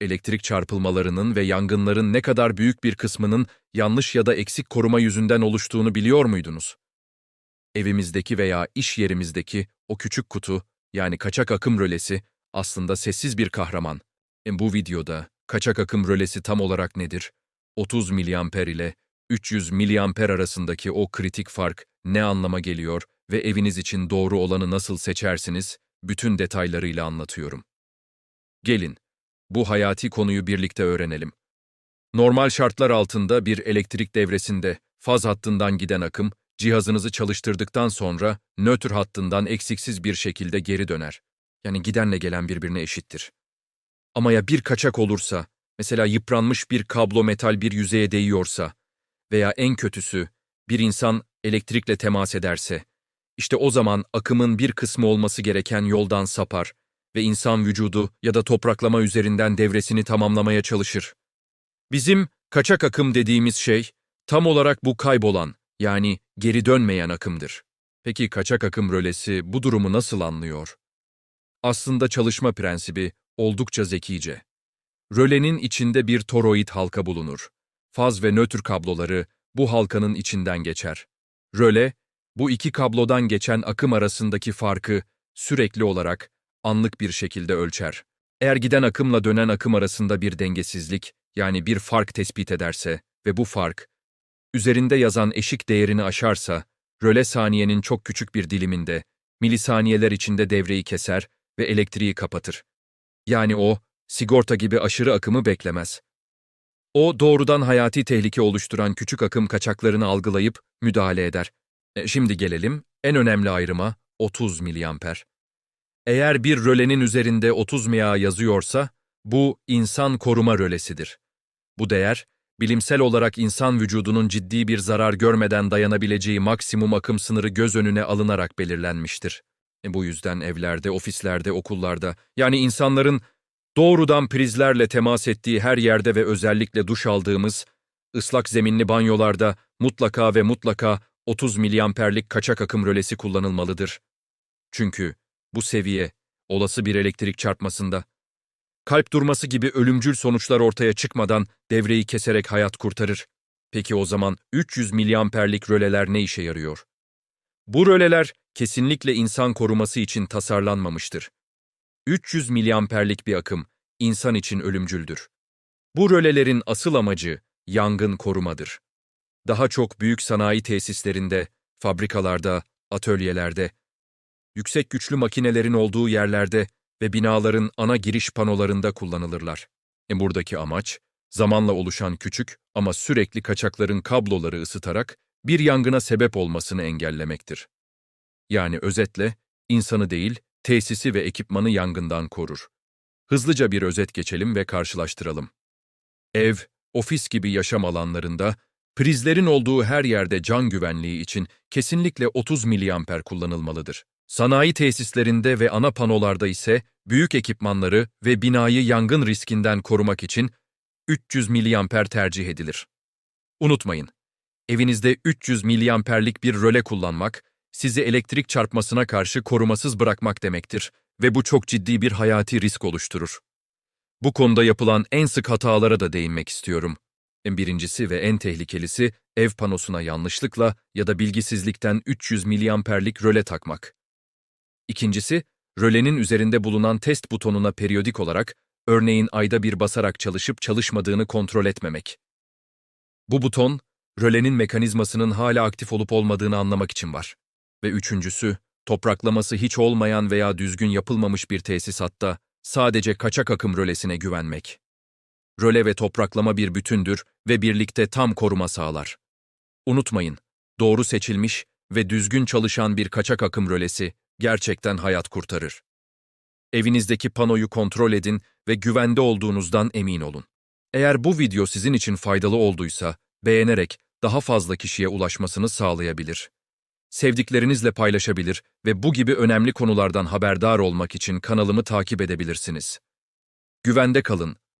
elektrik çarpılmalarının ve yangınların ne kadar büyük bir kısmının yanlış ya da eksik koruma yüzünden oluştuğunu biliyor muydunuz? Evimizdeki veya iş yerimizdeki o küçük kutu, yani kaçak akım rölesi, aslında sessiz bir kahraman. E, bu videoda kaçak akım rölesi tam olarak nedir? 30 miliamper ile 300 miliamper arasındaki o kritik fark ne anlama geliyor ve eviniz için doğru olanı nasıl seçersiniz, bütün detaylarıyla anlatıyorum. Gelin, bu hayati konuyu birlikte öğrenelim. Normal şartlar altında bir elektrik devresinde faz hattından giden akım, cihazınızı çalıştırdıktan sonra nötr hattından eksiksiz bir şekilde geri döner. Yani gidenle gelen birbirine eşittir. Ama ya bir kaçak olursa, mesela yıpranmış bir kablo metal bir yüzeye değiyorsa veya en kötüsü bir insan elektrikle temas ederse, işte o zaman akımın bir kısmı olması gereken yoldan sapar ve insan vücudu ya da topraklama üzerinden devresini tamamlamaya çalışır. Bizim kaçak akım dediğimiz şey tam olarak bu kaybolan yani geri dönmeyen akımdır. Peki kaçak akım rölesi bu durumu nasıl anlıyor? Aslında çalışma prensibi oldukça zekice. Rölenin içinde bir toroid halka bulunur. Faz ve nötr kabloları bu halkanın içinden geçer. Röle, bu iki kablodan geçen akım arasındaki farkı sürekli olarak anlık bir şekilde ölçer. Eğer giden akımla dönen akım arasında bir dengesizlik, yani bir fark tespit ederse ve bu fark, üzerinde yazan eşik değerini aşarsa, röle saniyenin çok küçük bir diliminde, milisaniyeler içinde devreyi keser ve elektriği kapatır. Yani o, sigorta gibi aşırı akımı beklemez. O doğrudan hayati tehlike oluşturan küçük akım kaçaklarını algılayıp müdahale eder. E, şimdi gelelim en önemli ayrıma 30 miliamper. Eğer bir rölenin üzerinde 30 mA yazıyorsa, bu insan koruma rölesidir. Bu değer, bilimsel olarak insan vücudunun ciddi bir zarar görmeden dayanabileceği maksimum akım sınırı göz önüne alınarak belirlenmiştir. E bu yüzden evlerde, ofislerde, okullarda, yani insanların doğrudan prizlerle temas ettiği her yerde ve özellikle duş aldığımız, ıslak zeminli banyolarda mutlaka ve mutlaka 30 miliamperlik kaçak akım rölesi kullanılmalıdır. Çünkü bu seviye, olası bir elektrik çarpmasında, kalp durması gibi ölümcül sonuçlar ortaya çıkmadan devreyi keserek hayat kurtarır. Peki o zaman 300 miliamperlik röleler ne işe yarıyor? Bu röleler kesinlikle insan koruması için tasarlanmamıştır. 300 miliamperlik bir akım insan için ölümcüldür. Bu rölelerin asıl amacı yangın korumadır. Daha çok büyük sanayi tesislerinde, fabrikalarda, atölyelerde, yüksek güçlü makinelerin olduğu yerlerde ve binaların ana giriş panolarında kullanılırlar. E buradaki amaç, zamanla oluşan küçük ama sürekli kaçakların kabloları ısıtarak bir yangına sebep olmasını engellemektir. Yani özetle, insanı değil, tesisi ve ekipmanı yangından korur. Hızlıca bir özet geçelim ve karşılaştıralım. Ev, ofis gibi yaşam alanlarında, prizlerin olduğu her yerde can güvenliği için kesinlikle 30 miliamper kullanılmalıdır. Sanayi tesislerinde ve ana panolarda ise büyük ekipmanları ve binayı yangın riskinden korumak için 300 miliamper tercih edilir. Unutmayın, evinizde 300 miliamperlik bir röle kullanmak, sizi elektrik çarpmasına karşı korumasız bırakmak demektir ve bu çok ciddi bir hayati risk oluşturur. Bu konuda yapılan en sık hatalara da değinmek istiyorum. En birincisi ve en tehlikelisi ev panosuna yanlışlıkla ya da bilgisizlikten 300 miliamperlik röle takmak. İkincisi, rölenin üzerinde bulunan test butonuna periyodik olarak, örneğin ayda bir basarak çalışıp çalışmadığını kontrol etmemek. Bu buton, rölenin mekanizmasının hala aktif olup olmadığını anlamak için var. Ve üçüncüsü, topraklaması hiç olmayan veya düzgün yapılmamış bir tesisatta sadece kaçak akım rölesine güvenmek. Röle ve topraklama bir bütündür ve birlikte tam koruma sağlar. Unutmayın, doğru seçilmiş ve düzgün çalışan bir kaçak akım rölesi gerçekten hayat kurtarır. Evinizdeki panoyu kontrol edin ve güvende olduğunuzdan emin olun. Eğer bu video sizin için faydalı olduysa, beğenerek daha fazla kişiye ulaşmasını sağlayabilir. Sevdiklerinizle paylaşabilir ve bu gibi önemli konulardan haberdar olmak için kanalımı takip edebilirsiniz. Güvende kalın